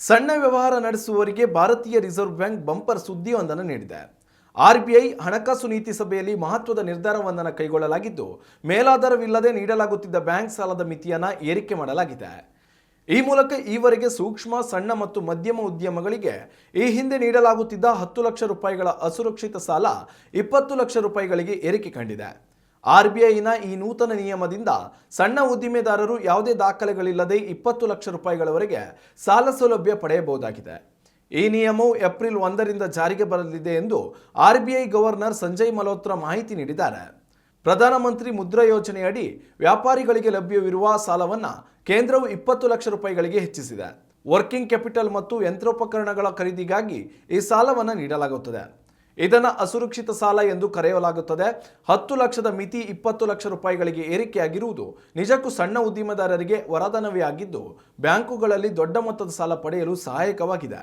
ಸಣ್ಣ ವ್ಯವಹಾರ ನಡೆಸುವವರಿಗೆ ಭಾರತೀಯ ರಿಸರ್ವ್ ಬ್ಯಾಂಕ್ ಬಂಪರ್ ಸುದ್ದಿಯೊಂದನ್ನು ನೀಡಿದೆ. ಆರ್ಬಿಐ ಹಣಕಾಸು ನೀತಿ ಸಭೆಯಲ್ಲಿ ಮಹತ್ವದ ನಿರ್ಧಾರವೊಂದನ್ನು ಕೈಗೊಳ್ಳಲಾಗಿದ್ದು, ಮೇಲಾಧಾರವಿಲ್ಲದೆ ನೀಡಲಾಗುತ್ತಿದ್ದ ಬ್ಯಾಂಕ್ ಸಾಲದ ಮಿತಿಯನ್ನು ಏರಿಕೆ ಮಾಡಲಾಗಿದೆ. ಈ ಮೂಲಕ ಈವರೆಗೆ ಸೂಕ್ಷ್ಮ, ಸಣ್ಣ ಮತ್ತು ಮಧ್ಯಮ ಉದ್ಯಮಗಳಿಗೆ ಈ ಹಿಂದೆ ನೀಡಲಾಗುತ್ತಿದ್ದ ಹತ್ತು ಲಕ್ಷ ರೂಪಾಯಿಗಳ ಅಸುರಕ್ಷಿತ ಸಾಲ ಇಪ್ಪತ್ತು ಲಕ್ಷ ರೂಪಾಯಿಗಳಿಗೆ ಏರಿಕೆ ಕಂಡಿದೆ. ಆರ್ಬಿಐನ ಈ ನೂತನ ನಿಯಮದಿಂದ ಸಣ್ಣ ಉದ್ದಿಮೆದಾರರು ಯಾವುದೇ ದಾಖಲೆಗಳಿಲ್ಲದೆ ಇಪ್ಪತ್ತು ಲಕ್ಷ ರೂಪಾಯಿಗಳವರೆಗೆ ಸಾಲ ಸೌಲಭ್ಯ ಪಡೆಯಬಹುದಾಗಿದೆ. ಈ ನಿಯಮವು ಏಪ್ರಿಲ್ ಒಂದರಿಂದ ಜಾರಿಗೆ ಬರಲಿದೆ ಎಂದು ಆರ್ಬಿಐ ಗವರ್ನರ್ ಸಂಜಯ್ ಮಲ್ಹೋತ್ರ ಮಾಹಿತಿ ನೀಡಿದ್ದಾರೆ. ಪ್ರಧಾನಮಂತ್ರಿ ಮುದ್ರಾ ಯೋಜನೆಯಡಿ ವ್ಯಾಪಾರಿಗಳಿಗೆ ಲಭ್ಯವಿರುವ ಸಾಲವನ್ನು ಕೇಂದ್ರವು ಇಪ್ಪತ್ತು ಲಕ್ಷ ರೂಪಾಯಿಗಳಿಗೆ ಹೆಚ್ಚಿಸಿದೆ. ವರ್ಕಿಂಗ್ ಕ್ಯಾಪಿಟಲ್ ಮತ್ತು ಯಂತ್ರೋಪಕರಣಗಳ ಖರೀದಿಗಾಗಿ ಈ ಸಾಲವನ್ನು ನೀಡಲಾಗುತ್ತದೆ. ಇದನ್ನು ಅಸುರಕ್ಷಿತ ಸಾಲ ಎಂದು ಕರೆಯಲಾಗುತ್ತದೆ. ಹತ್ತು ಲಕ್ಷದ ಮಿತಿ ಇಪ್ಪತ್ತು ಲಕ್ಷ ರೂಪಾಯಿಗಳಿಗೆ ಏರಿಕೆಯಾಗಿರುವುದು ನಿಜಕ್ಕೂ ಸಣ್ಣ ಉದ್ದಿಮೆದಾರರಿಗೆ ವರದಾನವೇ ಆಗಿದ್ದು, ಬ್ಯಾಂಕುಗಳಲ್ಲಿ ದೊಡ್ಡ ಮೊತ್ತದ ಸಾಲ ಪಡೆಯಲು ಸಹಾಯಕವಾಗಿದೆ.